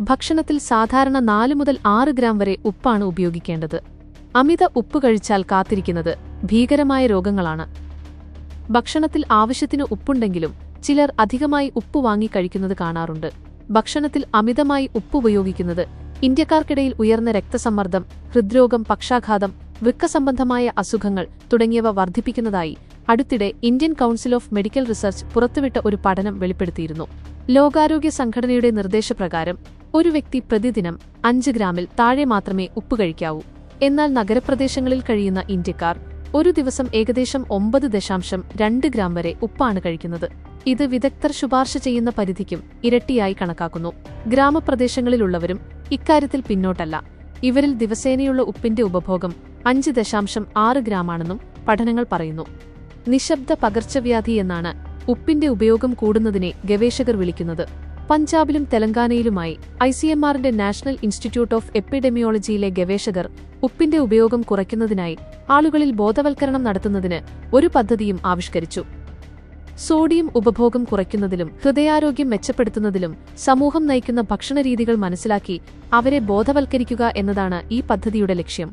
ഭക്ഷണത്തിൽ സാധാരണ നാല് മുതൽ ആറ് ഗ്രാം വരെ ഉപ്പാണ് ഉപയോഗിക്കേണ്ടത്. അമിത ഉപ്പ് കഴിച്ചാൽ കാത്തിരിക്കുന്നത് ഭീകരമായ രോഗങ്ങളാണ്. ഭക്ഷണത്തിൽ ആവശ്യത്തിന് ഉപ്പുണ്ടെങ്കിലും ചിലർ അധികമായി ഉപ്പ് വാങ്ങി കഴിക്കുന്നത് കാണാറുണ്ട്. ഭക്ഷണത്തിൽ അമിതമായി ഉപ്പ് ഉപയോഗിക്കുന്നത് ഇന്ത്യക്കാർക്കിടയിൽ ഉയർന്ന രക്തസമ്മർദ്ദം ഹൃദ്രോഗം പക്ഷാഘാതം വൃക്ക സംബന്ധമായ അസുഖങ്ങൾ തുടങ്ങിയവ വർദ്ധിപ്പിക്കുന്നതായി അടുത്തിടെ Indian council of medical research പുറത്തുവിട്ട ഒരു പഠനം വെളിപ്പെടുത്തിയിരുന്നു. ലോകാരോഗ്യ സംഘടനയുടെ നിർദ്ദേശപ്രകാരം ഒരു വ്യക്തി പ്രതിദിനം അഞ്ച് ഗ്രാമിൽ താഴെ മാത്രമേ ഉപ്പ് കഴിക്കാവൂ. എന്നാൽ നഗരപ്രദേശങ്ങളിൽ കഴിയുന്ന ഇന്ത്യക്കാർ ഒരു ദിവസം ഏകദേശം ഒമ്പത് ദശാംശം രണ്ട് ഗ്രാം വരെ ഉപ്പാണ് കഴിക്കുന്നത്. ഇത് വിദഗ്ധർ ശുപാർശ ചെയ്യുന്ന പരിധിക്കും ഇരട്ടിയായി കണക്കാക്കുന്നു. ഗ്രാമപ്രദേശങ്ങളിലുള്ളവരും ഇക്കാര്യത്തിൽ പിന്നോട്ടല്ല. ഇവരിൽ ദിവസേനയുള്ള ഉപ്പിന്റെ ഉപഭോഗം അഞ്ച് ദശാംശം ആറ് ഗ്രാമാണെന്നും പഠനങ്ങൾ പറയുന്നു. നിശബ്ദ പകർച്ചവ്യാധി എന്നാണ് ഉപ്പിന്റെ ഉപയോഗം കൂടുന്നതിനെ ഗവേഷകർ വിളിക്കുന്നത്. പഞ്ചാബിലും തെലങ്കാനയിലുമായി ഐ സി എം ആറിന്റെ നാഷണൽ ഇൻസ്റ്റിറ്റ്യൂട്ട് ഓഫ് എപ്പിഡെമിയോളജിയിലെ ഗവേഷകർ ഉപ്പിന്റെ ഉപയോഗം കുറയ്ക്കുന്നതിനായി ആളുകളിൽ ബോധവൽക്കരണം നടത്തുന്നതിന് ഒരു പദ്ധതിയും ആവിഷ്കരിച്ചു. സോഡിയം ഉപഭോഗം കുറയ്ക്കുന്നതിലും ഹൃദയാരോഗ്യം മെച്ചപ്പെടുത്തുന്നതിലും സമൂഹം നയിക്കുന്ന ഭക്ഷണരീതികൾ മനസ്സിലാക്കി അവരെ ബോധവൽക്കരിക്കുക എന്നതാണ് ഈ പദ്ധതിയുടെ ലക്ഷ്യം.